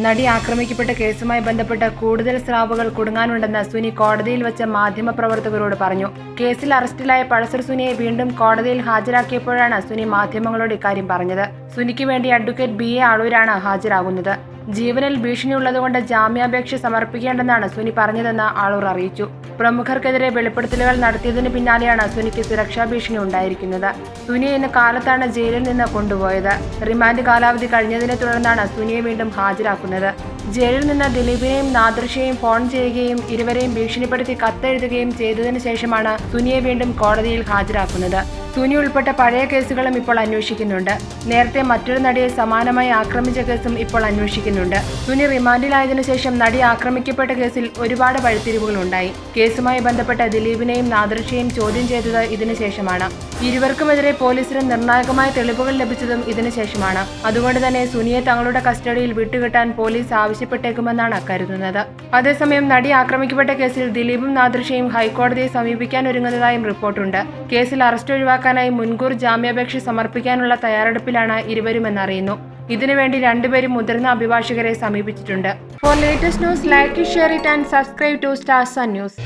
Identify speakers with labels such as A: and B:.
A: നടി ആക്രമിക്കപ്പെട്ട കേസുമായി ബന്ധപ്പെട്ട് കൂടുതൽ സ്രാവുകൾ കുടുങ്ങാനുണ്ടെന്ന് സുനി കോടതിയിൽ വെച്ച മാധ്യമപ്രവർത്തകരോട് പറഞ്ഞു. കേസിൽ അറസ്റ്റിലായ പഴസർ സുനിയെ വീണ്ടും കോടതിയിൽ ഹാജരാക്കിയപ്പോഴാണ് സുനി മാധ്യമങ്ങളോട് ഇക്കാര്യം പറഞ്ഞത്. സുനിക്ക് വേണ്ടി അഡ്വക്കേറ്റ് ബി എ ആളൂരാണ് ഹാജരാകുന്നത്. ജീവനിൽ ഭീഷണിയുള്ളതുകൊണ്ട് ജാമ്യാപേക്ഷ സമർപ്പിക്കേണ്ടെന്നാണ് സുനി പറഞ്ഞതെന്ന് ആളൂർ അറിയിച്ചു. പ്രമുഖർക്കെതിരെ വെളിപ്പെടുത്തലുകൾ നടത്തിയതിന് പിന്നാലെയാണ് സുനിക്ക് സുരക്ഷാ ഭീഷണി ഉണ്ടായിരിക്കുന്നത്. സുനിയെ ഇന്ന് കാലത്താണ് ജയിലിൽ നിന്ന് കൊണ്ടുപോയത്. റിമാൻഡ് കാലാവധി കഴിഞ്ഞതിനെ തുടർന്നാണ് സുനിയെ വീണ്ടും ഹാജരാക്കുന്നത്. ജയിലിൽ നിന്ന് ദിലീപിനെയും നാദൃശയെയും ഫോൺ ചെയ്യുകയും ഇരുവരെയും ഭീഷണിപ്പെടുത്തി കത്തെഴുതുകയും ചെയ്തതിനു ശേഷമാണ് സുനിയെ വീണ്ടും കോടതിയിൽ ഹാജരാക്കുന്നത്. സുനി ഉൾപ്പെട്ട പഴയ കേസുകളും ഇപ്പോൾ അന്വേഷിക്കുന്നുണ്ട്. നേരത്തെ മറ്റൊരു നടിയെ സമാനമായി ആക്രമിച്ച കേസും ഇപ്പോൾ അന്വേഷിക്കുന്നുണ്ട്. സുനി റിമാൻഡിലായതിനു ശേഷം നടി ആക്രമിക്കപ്പെട്ട കേസിൽ ഒരുപാട് വഴിത്തിരിവുകൾ ഉണ്ടായി. കേസുമായി ബന്ധപ്പെട്ട ദിലീപിനെയും നാദൃശയെയും ചോദ്യം ചെയ്തത് ഇതിനുശേഷമാണ് ഇരുവർക്കുമെതിരെ പോലീസിന് നിർണായകമായ തെളിവുകൾ ലഭിച്ചതും ഇതിനുശേഷമാണ് അതുകൊണ്ട് തന്നെ സുനിയെ തങ്ങളുടെ കസ്റ്റഡിയിൽ വിട്ടുകിട്ടാൻ പോലീസ് ആവശ്യപ്പെട്ടേക്കുമെന്നാണ് കരുതുന്നത്. അതേസമയം നടി ആക്രമിക്കപ്പെട്ട കേസിൽ ദിലീപും നാദൃശയും ഹൈക്കോടതിയെ സമീപിക്കാൻ ഒരുങ്ങുന്നതായും റിപ്പോർട്ടുണ്ട്. കേസിൽ അറസ്റ്റ് ഒഴിവാക്കാനായി മുൻകൂർ ജാമ്യാപേക്ഷ സമർപ്പിക്കാനുള്ള തയ്യാറെടുപ്പിലാണ് ഇരുവരുമെന്നറിയുന്നു. ഇതിനുവേണ്ടി രണ്ടുപേരും മുതിർന്ന അഭിഭാഷകരെ സമീപിച്ചിട്ടുണ്ട്. For latest news like share it and subscribe to star sun news